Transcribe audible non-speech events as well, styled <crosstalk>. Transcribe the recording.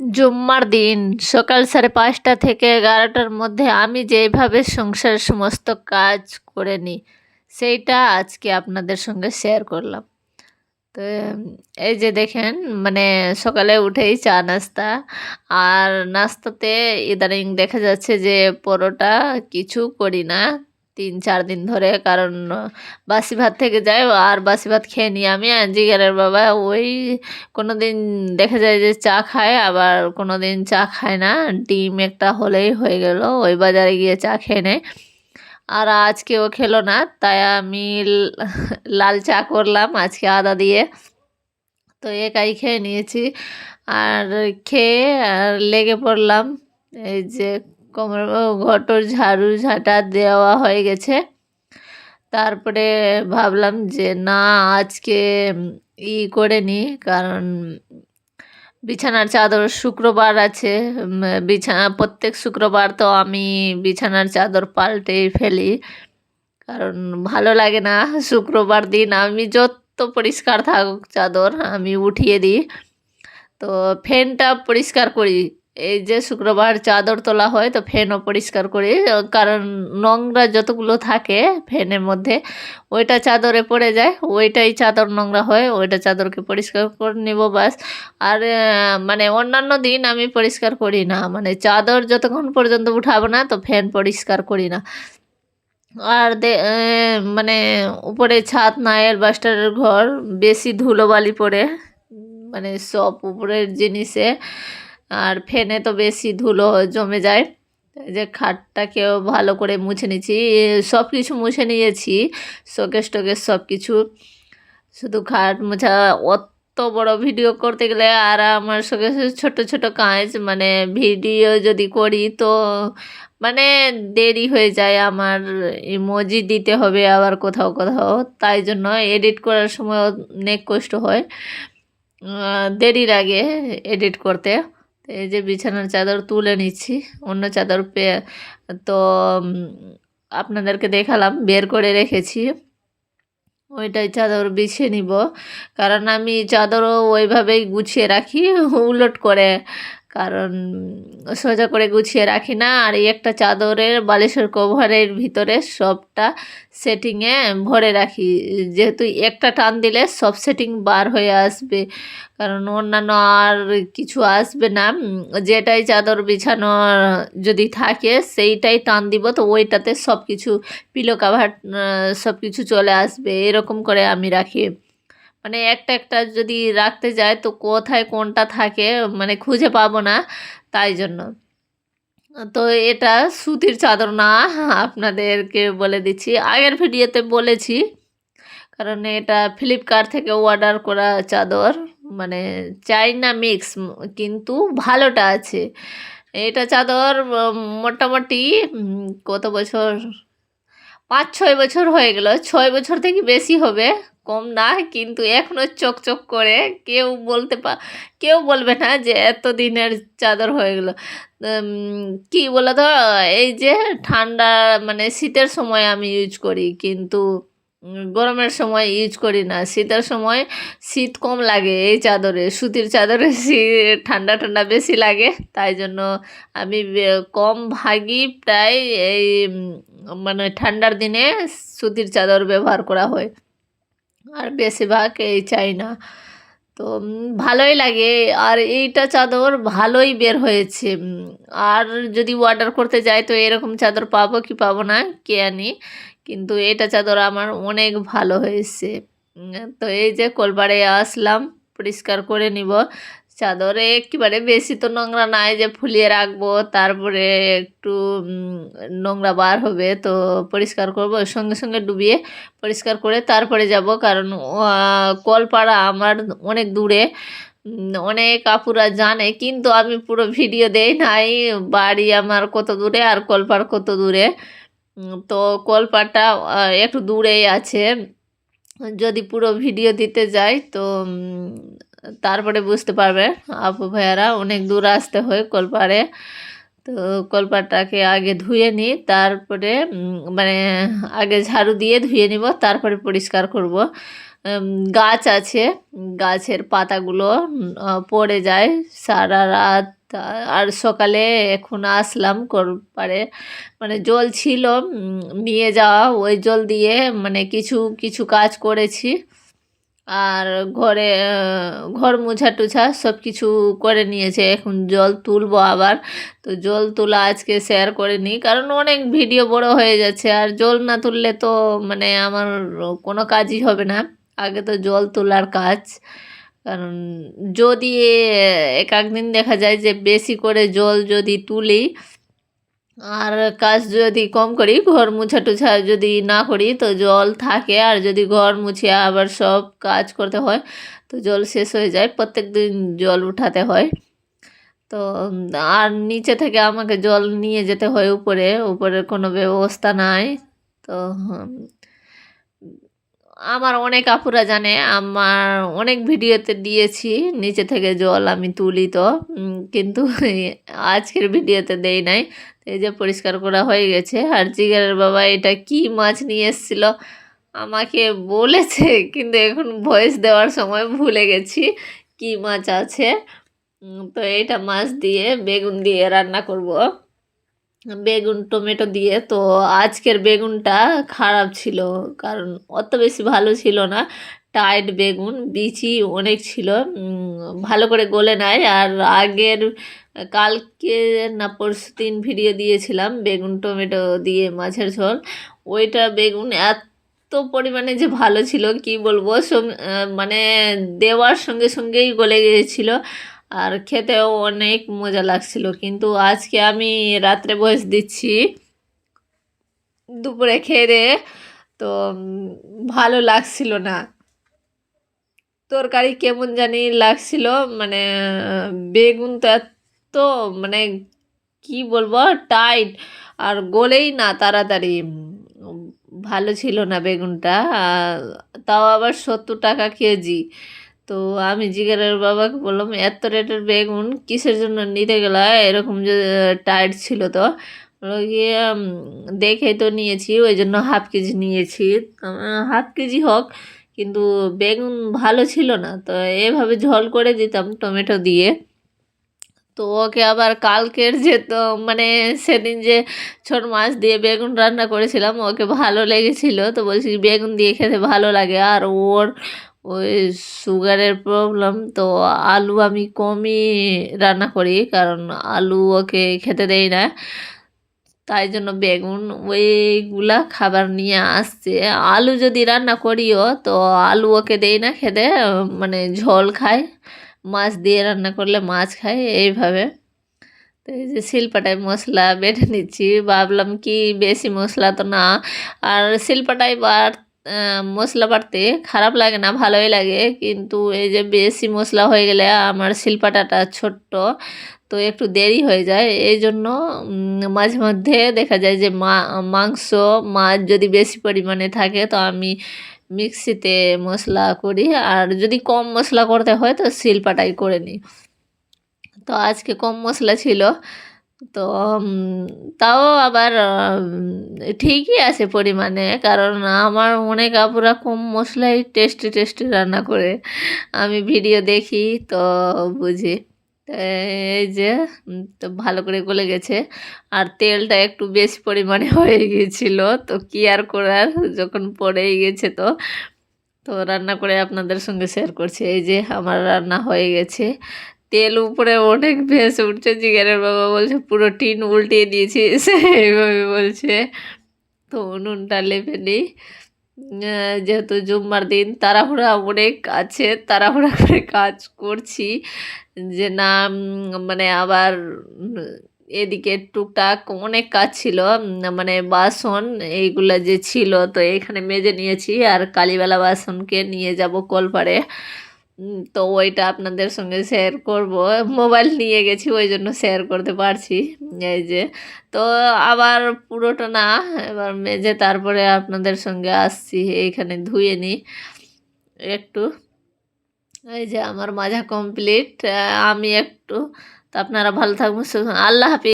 জুম্মার দিন, সকাল সাড়ে পাঁচটা থেকে এগারোটার মধ্যে আমি যেইভাবে সংসারের সমস্ত কাজ করে নিই সেইটা আজকে আপনাদের সঙ্গে শেয়ার করলাম। তো, এই যে দেখেন মানে সকালে উঠেই চা নাস্তা আর নাস্তাতে ইদানিং দেখা যাচ্ছে যে পরোটা কিছু করি না। তিন, চার দিন ধরে। কারণ বাসি ভাত থেকে যায়, আর বাসি ভাত খেয়ে নিই আমি। জিগারের বাবা ওই কোনো দিন দেখা যায় যে চা খায়, আবার কোনো দিন চা খায় না। ডিম একটা হলেই হয়ে গেল, ওই বাজারে গিয়ে চা খেয়ে নেয়। আর আজকে ও খেলো না, তাই আমি লাল চা করলাম আজকে আদা দিয়ে। তো একাই খেয়ে নিয়েছি। আর খেয়ে, আর লেগে পড়লাম। এই যে কোমর ঘটর ঝাড়ু ঝাঁটা দেওয়া হয়ে গেছে। তারপরে ভাবলাম যে, না, আজকে ই করে নি, কারণ বিছানার চাদর শুক্রবার আছে বিছানা, প্রত্যেক শুক্রবার তো আমি বিছানার চাদর পাল্টেই ফেলি, কারণ ভালো লাগে না। শুক্রবার দিন আমি যত পরিষ্কার থাকুক চাদর, আমি উঠিয়ে দিই। তো ফ্যানটা পরিষ্কার করি এই যে শুক্রবার চাদর তোলা হয়, তো ফ্যানও পরিষ্কার করি, কারণ নোংরা যতগুলো থাকে ফ্যানের মধ্যে, ওইটা চাদরে পড়ে যায়, ওইটাই চাদর নোংরা হয়, ওইটা চাদরকে পরিষ্কার করে নেব বাস আর মানে অন্যান্য দিন আমি পরিষ্কার করি না মানে চাদর যতক্ষণ পর্যন্ত উঠাবো না, তো ফ্যান পরিষ্কার করি না। আর দে মানে উপরে ছাদ নাই অ্যালবাস্টারের ঘর, বেশি ধুলোবালি পড়ে মানে সব উপরের জিনিসে আর ফ্যানে তো বেশি ধুলো জমে যায়। যে খাটটাকেও ভালো করে মুছে নিয়েছি। সব কিছু মুছে নিয়েছি। শোকেস টোকেস সব কিছু শুধু খাট মোছা। অত বড় ভিডিও করতে গেলে আর আমার সঙ্গে ছোট ছোট কাজ মানে ভিডিও যদি করি তো মানে দেরি হয়ে যায়। আমার ইমোজি দিতে হবে আবার কোথাও কোথাও। তাই জন্য এডিট করার সময় অনেক কষ্ট হয়। দেরি লাগে এডিট করতে। তো এই যে বিছানার চাদর তুলে নিচ্ছি, অন্য চাদর পেয়ে, তো আপনাদেরকে দেখালাম, বের করে রেখেছি। ওইটাই চাদর বিছিয়ে নিব, কারণ আমি চাদরও ওইভাবেই গুছিয়ে রাখি, উলট করে কারণ সোজা করে গুছিয়ে রাখি না। আর এই একটা চাদরের, বালিশের কভারের ভিতরে সবটা সেটিংয়ে ভরে রাখি। যেহেতু একটা টান দিলে সব সেটিং বার হয়ে আসবে। কারণ অন্যান্য আর কিছু আসবে না। যেটাই চাদর বিছানো যদি থাকে, সেইটাই টান দিব তো ওইটাতে সব কিছু পিলো কাভার সব কিছু চলে আসবে। এরকম করে আমি রাখি। মানে একটা একটা যদি রাখতে যায় তো কোথায় কোনটা থাকে মানে খুঁজে পাবো না তাই জন্য। তো এটা সুতির চাদর না, আপনাদেরকে বলে দিচ্ছি। আগের ভিডিওতে বলেছি, কারণ এটা ফ্লিপকার্ট থেকে অর্ডার করা চাদর মানে চাইনা মিক্স কিন্তু ভালোটা আছে। এটা চাদর মোটামুটি কত বছর পাঁচ, ছয় বছর হয়ে গেল। ছয় বছর থেকে বেশি হবে, কম না, কিন্তু এখনও চকচক করে কেউ বলতে পা, কেউ বলবে না যে এত দিনের চাদর হয়ে গেল। কি বলে তো এই যে ঠান্ডা মানে শীতের সময় আমি ইউজ করি, কিন্তু গরমের সময় ইউজ করি না। শীতের সময় শীত কম লাগে এই চাদরে। সুতির চাদরে <laughs> শীত, ঠান্ডা ঠান্ডা বেশি লাগে। তাই জন্য আমি কম ভাগই প্রায় এই মানে ঠান্ডার দিনে সুতির চাদর ব্যবহার করা হয়। আর বেশিরভাগ এই চাই না। তো ভালোই লাগে। আর এইটা চাদর ভালোই বের হয়েছে আর যদি অর্ডার করতে যাই তো এরকম চাদর পাবো কি পাবো না, কে আনি কিন্তু এটা চাদর আমার অনেক ভালো হয়েছে। তো এই যে কলপাড়ে আসলাম, পরিষ্কার করে নিব। চাদরে একেবারে বেশি তো নোংরা নাই যে ফুলিয়ে রাখব, তারপরে একটু নোংরা বার হবে, তো পরিষ্কার করব। সঙ্গে সঙ্গে ডুবিয়ে পরিষ্কার করে তারপরে যাব, কারণ কলপাড়া আমার অনেক দূরে অনেক আপুরা জানে, কিন্তু আমি পুরো ভিডিও দেই নাই, বাড়ি আমার কত দূরে আর কলপাড় কত দূরে। তো কলপাটা একটু দূরেই আছে। যদি পুরো ভিডিও দিতে যাই, তো তারপরে বুঝতে পারবে আপু ভাইয়ারা, অনেক দূর আসতে হয় কলপাড়ে। তো কলপাটাকে আগে ধুয়ে নিই, তারপরে মানে আগে ঝাড়ু দিয়ে ধুয়ে নিব, তারপরে পরিষ্কার করব। গাছ আছে, গাছের পাতাগুলো পড়ে যায়। সারা রাত, আর সকালে এখন আসলাম পারে মানে জল ছিল নিয়ে যাওয়া, ওই জল দিয়ে মানে কিছু কিছু কাজ করেছি। আর ঘরে ঘর মোছা টুছা সব কিছু করে নিয়েছে। এখন জল তুলবো আবার। তো জল তোলা আজকে শেয়ার করে নিই, কারণ অনেক ভিডিও বড় হয়ে যাচ্ছে। আর জল না তুললে তো মানে আমার কোনো কাজই হবে না। আগে তো জল তোলার কাজ। কারণ যদি এক একদিন দেখা যায় যে বেশি করে জল যদি তুলি, আর কাজ যদি কম করি, ঘর মুছা টুছা যদি না করি, তো জল থাকে। আর যদি ঘর মুছে আবার সব কাজ করতে হয়, তো জল শেষ হয়ে যায়। প্রত্যেক দিন জল উঠাতে হয়। তো, আর নিচে থেকে আমাকে জল নিয়ে যেতে হয় উপরে। উপরে কোনো ব্যবস্থা নাই। তো আমার অনেক আপুরা জানে, আমার অনেক ভিডিওতে দিয়েছি, নিচে থেকে জল আমি তুলি তো কিন্তু <laughs> আজকের ভিডিওতে দেই নাই। এই যে পরিষ্কার করা হয়ে গেছে। আর জিগারের বাবা এটা কি মাছ নিয়ে এসেছিল আমাকে বলেছে, কিন্তু এখন ভয়েস দেওয়ার সময় ভুলে গেছি কি মাছ আছে। তো এটা মাছ দিয়ে বেগুন দিয়ে রান্না করব। বেগুন, টমেটো দিয়ে। তো আজকের বেগুনটা খারাপ ছিল, কারণ অত বেশি ভালো ছিল না। টাইট বেগুন, বিচি অনেক ছিল ভালো করে গলে নেয় আর আগের, কালকে না পরশু দিন ভিডিও দিয়েছিলাম, বেগুন, টমেটো দিয়ে মাছের ঝোল। ওইটা বেগুন এত পরিমাণে যে ভালো ছিল, কি বলব মানে দেওয়ার সঙ্গে সঙ্গেই গলে গিয়েছিল। আর খেতেও অনেক মজা লাগছিল। কিন্তু আজকে আমি রাত্রে বয়স দিচ্ছি, দুপুরে খেয়ে তো ভালো লাগছিল না। তরকারি কেমন জানি লাগছিল মানে বেগুন তো এত মানে কি বলব, টাইট, আর গলেই না তাড়াতাড়ি ভালো ছিল না বেগুনটা তাও আবার সত্তর টাকা কেজি। তো আমি জিগারের বাবাকে বললাম, এত রেটের বেগুন কিসের জন্য নিতে গেলা? এরকম যে, টাইট ছিল তো। গিয়ে দেখেই তো নিয়েছি, ওই জন্য হাফ কেজি নিয়েছি। হাফ কেজি হোক, কিন্তু বেগুন ভালো ছিল না। তো এভাবে ঝোল করে দিতাম টমেটো দিয়ে। তো ওকে আবার কালকের যে, তো মানে সেদিন যে, ছোট মাছ দিয়ে বেগুন রান্না করেছিলাম, ওকে ভালো লেগেছিল। তো বলছি, বেগুন দিয়ে খেতে ভালো লাগে। আর ওর ওই সুগারের প্রবলেম তো আলু আমি কমই রান্না করি কারণ আলু ওকে খেতে দেই না। তাই জন্য বেগুন ওইগুলা খাবার নিয়ে আসছে। আলু যদি রান্না করিও তো আলু ওকে দেই না খেতে মানে ঝোল খায় মাছ দিয়ে রান্না করলে মাছ খায় এইভাবে। তো এই যে শিলপাটায় মশলা বেটে নিচ্ছি ভাবলাম কি বেশি মশলা তো না আর শিলপাটায় আহ, মশলা বাটতে খারাপ লাগে না, ভালোই লাগে। কিন্তু এই যে বেশি মশলা হয়ে গেলে আমার শিলপাটাটা ছোট্ট, তো একটু দেরি হয়ে যায়। এই জন্য মাঝে মধ্যে দেখা যায় যে মা, মাংস, মাছ যদি বেশি পরিমাণে থাকে, তো আমি মিক্সিতে মশলা করি। আর যদি কম মশলা করতে হয়, তো শিলপাটাই করে নিই। তো আজকে কম মশলা ছিল। তো তাও আবার ঠিকই আছে পরিমাণে। কারণ আমার অনেক আপুরা কম মশলাই টেস্টি টেস্টি রান্না করে আমি ভিডিও দেখি, তো বুঝি। এই যে তো ভালো করে গলে গেছে। আর তেলটা একটু বেশি পরিমাণে <laughs> হয়ে গিয়েছিল, তো কি আর করার? যখন পড়েই গেছে তো। তো রান্না করে আপনাদের সঙ্গে শেয়ার করছি। এই যে, আমার রান্না হয়ে গেছে। তেল উপরে অনেক ভেসে উঠছে। জিগারের বাবা বলছে, পুরো টিন উল্টিয়ে দিয়েছি <laughs> এইভাবে বলছে। তো উনুনটা লেপে নিই। যেহেতু জুম্মার দিন, তাড়াহুড়া অনেক আছে। তাড়াহুড়া করে কাজ করছি যে না মানে আবার এদিকে টুকটাক অনেক কাজ ছিল মানে বাসন এইগুলা যে ছিল, তো এখানে মেজে নিয়েছি। আর কালীবেলা বাসনকে নিয়ে যাব কলপাড়ে। তো ওইটা আপনাদের সঙ্গে শেয়ার করব। মোবাইল নিয়ে গেছি, ওই জন্য শেয়ার করতে পারছি। এই যে, তো আবার পুরোটা না, এবার মেজে তারপরে আপনাদের সঙ্গে আসছি এইখানে ধুয়ে নিই একটু। এই যে, আমার মাজা কমপ্লিট আমি একটু, তো আপনারা ভালো থাকবেন। আল্লাহ হাফিজ।